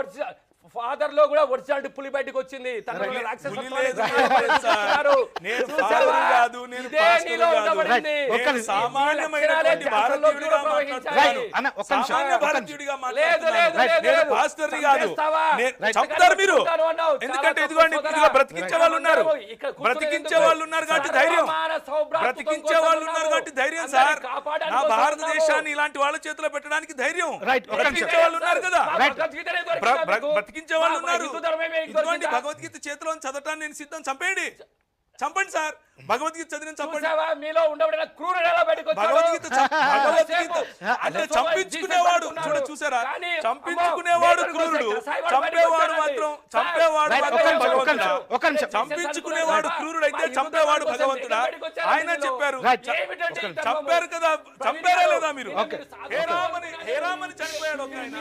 Original ఫాదర్లో కూడా originality పులి బయటకు వచ్చింది. తనలో పులి చంపుతారు మీరు. ఎందుకంటే ఇదిగోండి. ఇదిగో బ్రతికించే వాళ్ళు ఉన్నారు. బ్రతికించే? వాళ్ళు ఉన్నారు కాబట్టి ధైర్యం. బ్రతికించే వాళ్ళు ఉన్నారు. కాబట్టి ధైర్యం సార్. నా భారతదేశాన్ని. ఇలాంటి వాళ్ళ చేతిలో పెట్టడానికి ధైర్యం. బ్రతికించే వాళ్ళు ఉన్నారు కదా? బ్రతికించే వాళ్ళు ఉన్నారు. ఇదిగోండి? భగవద్గీత చేతిలో చదవటాన్ని నేను సిద్ధం. చంపేయండి. చంపండి సార్. భగవద్గీత చదివిన చంపండి. చూసావా? మీలో ఉండబడిన క్రూరుడు ఎలా బయటకు వచ్చాడు? భగవద్గీత చం- భగవద్గీత సేపు. అంటే అసలు చంపించుకునేవాడు చూడ చూసారా? కానీ చంపించుకునేవాడు క్రూరుడు. చంపేవాడు మాత్రం. చంపేవాడు. చంపించుకునేవాడు క్రూరుడు అయితే చంపేవాడు భగవంతుడా? ఆయన చెప్పారు? చంపారు కదా చంపారా లేదా మీరు? ఓకే. హే రామని హే రామని చనిపోయాడు ఒక ఆయన.